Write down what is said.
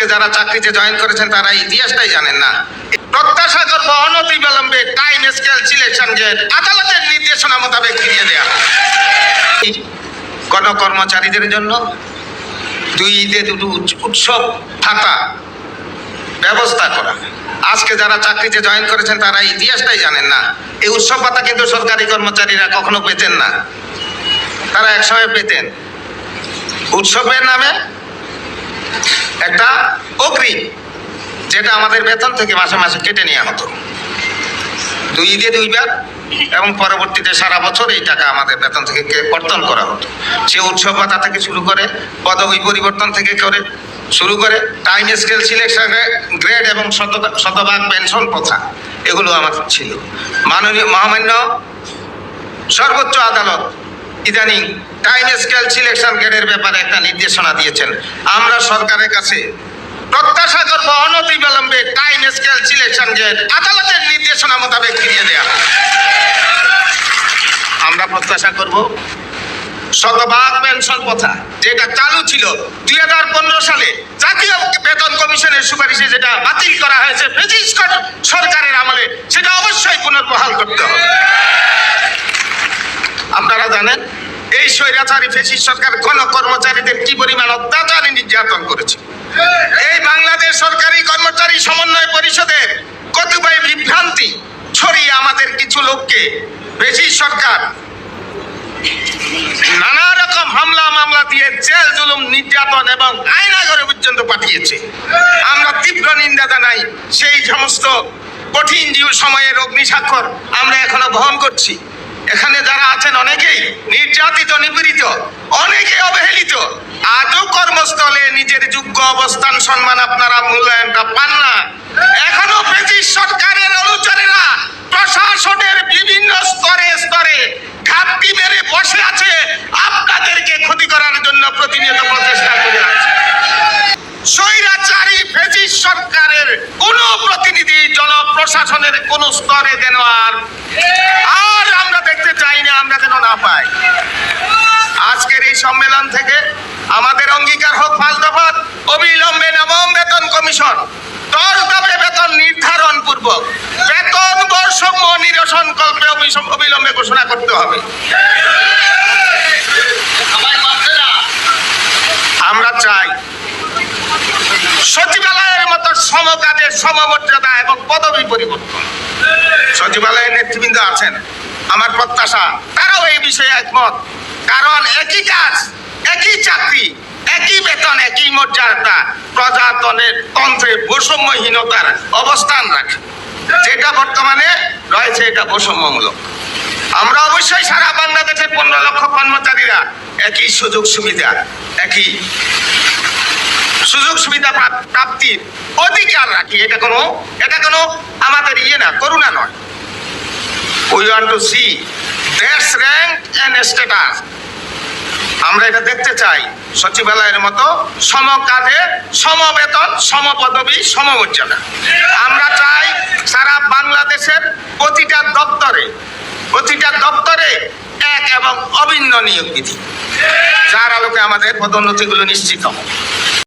আজকে যারা চাকরিতে জয়েন করেছেন, তারা ইতিহাসটাই জানেন না। প্রত্যাশা করব অনতি বিলম্বে টাইম স্কেল সিলেকশন গেট আদালতের নির্দেশনা মোতাবেক ফিরিয়ে দেয়া। গণকর্মচারীদের জন্য দুই ঈদে দুটো উৎসব ভাতা ব্যবস্থা করা। আজকে যারা চাকরিতে জয়েন করেছেন, তারা ইতিহাসটাই জানেন না। এই উৎসব ভাতা কিন্তু সরকারি কর্মচারীরা কখনো পেতেন না। তারা একসময় পেতেন। উৎসবের নামে একটা অগ্রিম যেটা আমাদের বেতন থেকে মাসে মাসে কেটে নেওয়া হতো। দুই ঈদে দুইবার এবং পরবর্তীতে সারা বছর এই টাকা আমাদের বেতন থেকে কর্তন করা হতো। সে উৎসব ভাতা থেকে শুরু করে, পদবি পরিবর্তন থেকে করে শুরু করে টাইম স্কেল সিলেকশন গ্রেড এবং শত- শতভাগ পেনশন প্রথা, এগুলো আমার ছিল। মাননীয় মহামান্য সর্বোচ্চ আদালত ইদানিং টাইম স্কেল সিলেকশন গ্রেডের ব্যাপারে একটা নির্দেশনা দিয়েছেন। আমরা সরকারের কাছে প্রত্যাশা করব অনতি বিলম্বে টাইম স্কেল সিলেকশন গ্রেড আদালতের নির্দেশনা মোতাবেক ফিরিয়ে দেওয়া আমরা প্রত্যাশা করব শতভাগ পেনশন প্রথা যেটা চালু ছিল দুই হাজার পনেরো সালে জাতীয় বেতন কমিশনের সুপারিশে যেটা বাতিল করা হয়েছে সরকারের আমলে, সেটা অবশ্যই পুনর্বহাল করতে হবে। জানেন, এই স্বৈরাচারী ফেসিস সরকার গণ কর্মচারীদের কি পরিমাণ অত্যাচার নির্যাতন করেছে? এই বাংলাদেশ সরকারি কর্মচারী সমন্বয় পরিষদের কতিপয় বিভ্রান্তি ছড়িয়ে আমাদের কিছু লোককে বেশি সরকার নানা রকম হামলা মামলা দিয়ে জেল, জুলুম, নির্যাতন এবং আয়নাঘরে পর্যন্ত পাঠিয়েছে। আমরা তীব্র নিন্দা জানাই সেই সমস্ত কঠিন সময়ের অগ্নিস্বাক্ষর আমরা এখনও বহন করছি। এখানে যারা আছেন অনেকেই নির্যাতিত, নিপীড়িত, অনেকে অবহেলিত। আজও কর্মস্থলে নিজের যোগ্য অবস্থান, সম্মান আপনারা মূল্যায়নটা পান না? এখনও ব্রিটিশ সরকারের অনুচরেরা প্রশাসনের বিভিন্ন স্তরে স্তরে ঘাপটি মেরে বসে আছে, আপনাদেরকে ক্ষতি করার জন্য প্রতিনিয়ত প্রচেষ্টা করে আছে। স্বৈরাচারী ফেসিস সরকারের কোন প্রতিনিধি জনপ্রশাসনের কোন স্তরে আর আর আমরা দেখতে চাই না আমরা যেন না পাই আজকের এই সম্মেলন থেকে আমাদের অঙ্গীকার হোক পাঁচ অবিলম্বে নবম বেতন কমিশন দশ দফে বেতন নির্ধারণ পূর্বক বেতন বৈষম্য নিরসন কল্পে অবিলম্বে ঘোষণা করতে হবে। আমরা চাই সচিবালয়ের মতো সমকাজে সমমর্যাদা এবং পদবি পরিবর্তন। সচিবালয়ের নেতৃবৃন্দ আছেন। আমার প্রত্যাশা। তারাও এই বিষয়ে একমত। কারণ একই কাজ, একই চাকরি, একই বেতন, একই মর্যাদা প্রজাতনের তন্ত্রে বৈষম্যহীনতার অবস্থান রাখে। যেটা বর্তমানে রয়েছে এটা বৈষম্যমূলক। আমরা অবশ্যই সারা বাংলাদেশের পনেরো লক্ষ কর্মচারীরা একই সুযোগ সুবিধা, একই সুযোগ সুবিধা প্রাপ্তির অধিকার রাখি। এটা কোনো এটা কোনো আমাদের ইয়ে না, করুণা নয়। We want to see that's rank and status আমরা এটা দেখতে চাই সচিবালয়ের মতো সম কাজে সম বেতন সম পদবি সমমর্যাদা। আমরা চাই সারা বাংলাদেশের প্রতিটা দপ্তরে প্রতিটা দপ্তরে এক এবং অভিন্ন নিয়োগ বিধি। যার আলোকে আমাদের পদোন্নতিগুলো নিশ্চিত হবে।